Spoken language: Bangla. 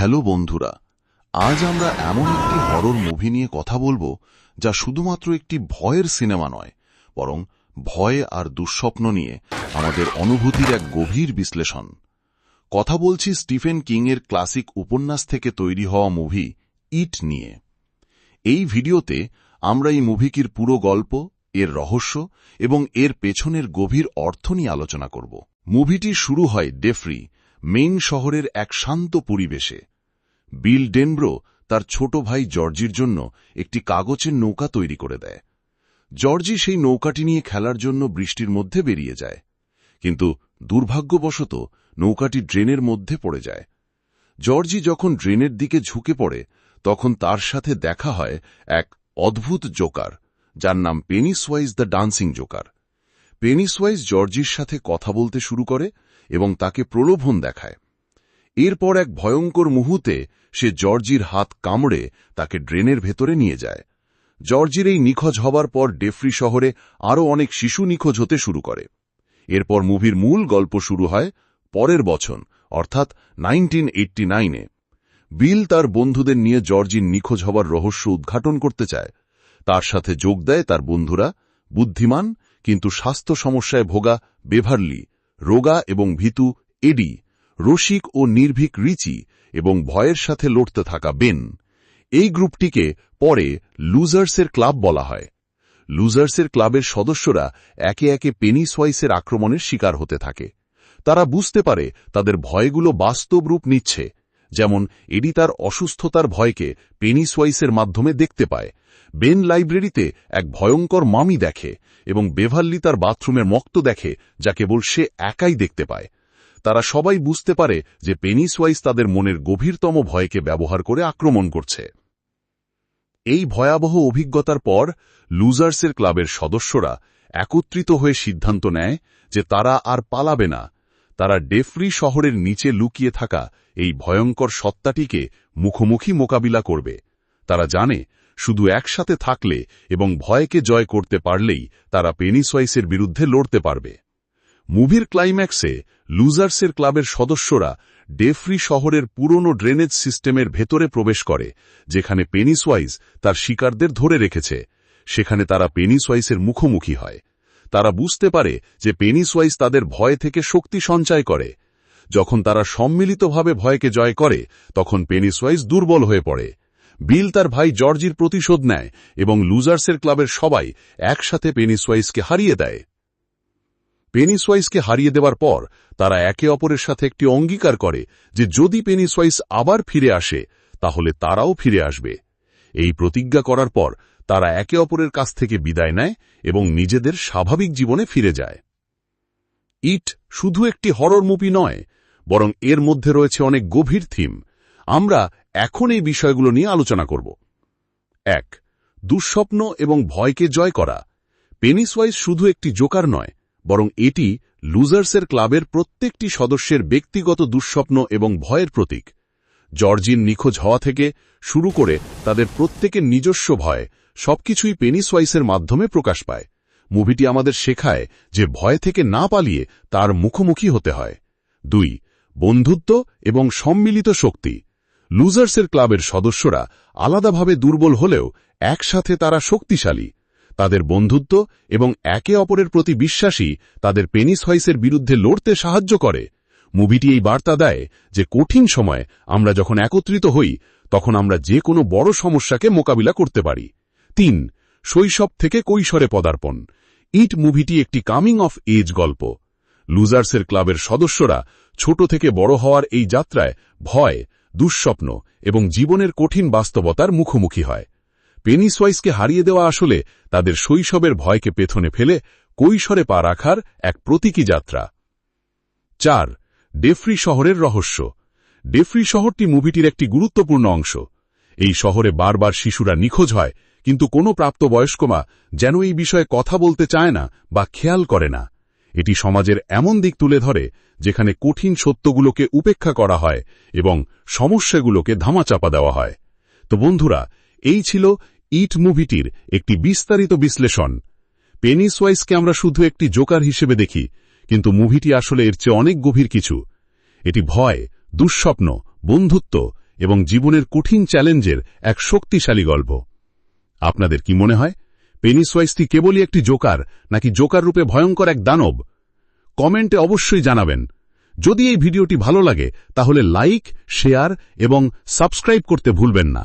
হ্যালো বন্ধুরা, আজ আমরা এমন একটি হরর মুভি নিয়ে কথা বলব যা শুধুমাত্র একটি ভয়ের সিনেমা নয়, বরং ভয় আর দুঃস্বপ্ন নিয়ে আমাদের অনুভূতির এক গভীর বিশ্লেষণ। কথা বলছি স্টিফেন কিংয়ের ক্লাসিক উপন্যাস থেকে তৈরি হওয়া মুভি ইট নিয়ে। এই ভিডিওতে আমরা এই মুভিকির পুরো গল্প, এর রহস্য এবং এর পেছনের গভীর অর্থ নিয়ে আলোচনা করব। মুভিটি শুরু হয় ডেফরি মেইন শহরের এক শান্ত পরিবেশে। বিল ডেনব্রো তার ছোট ভাই জর্জির জন্য একটি কাগজের নৌকা তৈরি করে দেয়। জর্জি সেই নৌকাটি নিয়ে খেলার জন্য বৃষ্টির মধ্যে বেরিয়ে যায়। কিন্তু দুর্ভাগ্যবশত নৌকাটি ড্রেনের মধ্যে পড়ে যায়। জর্জি যখন ড্রেনের দিকে ঝুঁকে পড়ে, তখন তার সাথে দেখা হয় এক অদ্ভুত জোকার, যার নাম Pennywise the dancing joker. Pennywise জর্জির সাথে কথা বলতে শুরু করে এবং তাকে প্রলোভন দেখায়। এরপর এক ভয়ঙ্কর মুহূর্তে সে জর্জির হাত কামড়ে তাকে ড্রেনের ভেতরে নিয়ে যায়। জর্জির এই নিখোঁজ হবার পর ডেফরি শহরে আরও অনেক শিশু নিখোঁজ হতে শুরু করে। এরপর মুভির মূল গল্প শুরু হয় পরের বছর, অর্থাৎ নাইনটিন এইটটি নাইনে। বিল তার বন্ধুদের নিয়ে জর্জির নিখোঁজ হবার রহস্য উদ্ঘাটন করতে চায়। তার সাথে যোগ দেয় তার বন্ধুরা, বুদ্ধিমান, কিন্তু স্বাস্থ্য সমস্যায় ভোগা বেভারলি, রোগা এবং ভীতু, এডি। রসিক ও নির্ভীক রিচি এবং ভয়ের সাথে লড়তে থাকা বেন। এই গ্রুপটিকে পরে লুজার্সের ক্লাব বলা হয়। লুজার্সের ক্লাবের সদস্যরা একে একে পেনিসওয়াইসের আক্রমণের শিকার হতে থাকে। তারা বুঝতে পারে তাদের ভয়গুলো বাস্তব রূপ নিচ্ছে, যেমন এডি তার অসুস্থতার ভয়কে পেনিসওয়াইসের মাধ্যমে দেখতে পায়। বেন লাইব্রেরিতে এক ভয়ঙ্কর মামি দেখে এবং বেভাল্লি তার বাথরুমের মক্ত দেখে, যা কেবল সে একাই দেখতে পায়। তারা সবাই বুঝতে পারে যে পেনিসওয়াইজ তাদের মনের গভীরতম ভয়কে ব্যবহার করে আক্রমণ করছে। এই ভয়াবহ অভিজ্ঞতার পর, লুজার্সের ক্লাবের সদস্যরা একত্রিত হয়ে সিদ্ধান্ত নেয় যে তারা আর পালাবে না। তারা ডেফরি শহরের নিচে লুকিয়ে থাকা এই ভয়ঙ্কর সত্তাটিকে মুখোমুখি মোকাবিলা করবে। তারা জানে, শুধু একসাথে থাকলে এবং ভয়কে জয় করতে পারলেই তারা পেনিসওয়াইসের বিরুদ্ধে লড়তে পারবে। মুভির ক্লাইম্যাক্সে লুজার্সের ক্লাবের সদস্যরা ডেফরি শহরের পুরনো ড্রেনেজ সিস্টেমের ভেতরে প্রবেশ করে, যেখানে পেনিসওয়াইজ তার শিকারদের ধরে রেখেছে। সেখানে তারা পেনিসওয়াইসের মুখোমুখি হয়। তারা বুঝতে পারে যে পেনিসওয়াইজ তাদের ভয় থেকে শক্তি সঞ্চয় করে। যখন তারা সম্মিলিতভাবে ভয়কে জয় করে, তখন পেনিসওয়াইজ দুর্বল হয়ে পড়ে। বিল তার ভাই জর্জির প্রতিশোধ নেয় এবং লুজার্সের ক্লাবের সবাই একসাথে পেনিসওয়াইজকে হারিয়ে দেয়। পেনিসওয়াইসকে হারিয়ে দেওয়ার পর, তারা একে অপরের সাথে একটি অঙ্গীকার করে যে যদি পেনিসওয়াইস আবার ফিরে আসে, তাহলে তারাও ফিরে আসবে। এই প্রতিজ্ঞা করার পর, তারা একে অপরের কাছ থেকে বিদায় নেয় এবং নিজেদের স্বাভাবিক জীবনে ফিরে যায়। ইট শুধু একটি হরর মুভি নয়, বরং এর মধ্যে রয়েছে অনেক গভীর থিম। আমরা এখন এই বিষয়গুলো নিয়ে আলোচনা করব। এক, দুঃস্বপ্ন এবং ভয়কে জয় করা। পেনিসওয়াইজ শুধু একটি জোকার নয় বরং এটি লুজার্সের ক্লাবের প্রত্যেকটি সদস্যের ব্যক্তিগত দুঃস্বপ্ন এবং ভয়ের প্রতীক। জর্জিন নিখোঁজ হওয়া থেকে শুরু করে তাদের প্রত্যেকের নিজস্ব ভয় সবকিছুই পেনিসওয়াইসের মাধ্যমে প্রকাশ পায়। মুভিটি আমাদের শেখায় যে ভয় থেকে না পালিয়ে তার মুখোমুখি হতে হয়। দুই, বন্ধুত্ব এবং সম্মিলিত শক্তি। লুজার্সের ক্লাবের সদস্যরা আলাদাভাবে দুর্বল হলেও একসাথে তারা শক্তিশালী। তাদের বন্ধুত্ব এবং একে অপরের প্রতি বিশ্বাসী তাদের পেনিস হয়েসের বিরুদ্ধে লড়তে সাহায্য করে। মুভিটি এই বার্তা দেয় যে কঠিন সময় আমরা যখন একত্রিত হই, তখন আমরা যে কোনো বড় সমস্যাকে মোকাবিলা করতে পারি। তিন, শৈশব থেকে কৈশোরে পদার্পণ। ইট মুভিটি একটি কামিং অফ এজ গল্প। লুজার্সের ক্লাবের সদস্যরা ছোট থেকে বড় হওয়ার এই যাত্রায় ভয়, দুঃস্বপ্ন এবং জীবনের কঠিন বাস্তবতার মুখোমুখি হয়। পেনিসওয়াইসকে হারিয়ে দেওয়া আসলে তাদের শৈশবের ভয়কে পেছনে ফেলে কৈশোরে পা রাখার এক প্রতীকী যাত্রা। চার, ডেফরি শহরের রহস্য। ডেফরি শহরটি মুভিটির একটি গুরুত্বপূর্ণ অংশ। এই শহরে বারবার শিশুরা নিখোঁজ হয়, কিন্তু কোনো প্রাপ্তবয়স্ক মা যেন এই বিষয়ে কথা বলতে চায় না বা খেয়াল করে না। এটি সমাজের এমন দিক তুলে ধরে যেখানে কঠিন সত্যগুলোকে উপেক্ষা করা হয় এবং সমস্যাগুলোকে ধামাচাপা দেওয়া হয়। তো বন্ধুরা এই ছিল ইট মুভিটির একটি বিস্তারিত বিশ্লেষণ। পেনিসওয়াইসকে আমরা শুধু একটি জোকার হিসেবে দেখি, কিন্তু মুভিটি আসলে এর চেয়ে অনেক গভীর কিছু। এটি ভয়, দুঃস্বপ্ন, বন্ধুত্ব এবং জীবনের কঠিন চ্যালেঞ্জের এক শক্তিশালী গল্প। আপনাদের কি মনে হয় পেনিসওয়াইসটি কেবলই একটি জোকার, নাকি জোকার রূপে ভয়ঙ্কর এক দানব? কমেন্টে অবশ্যই জানাবেন। যদি এই ভিডিওটি ভালো লাগে, তাহলে লাইক, শেয়ার এবং সাবস্ক্রাইব করতে ভুলবেন না।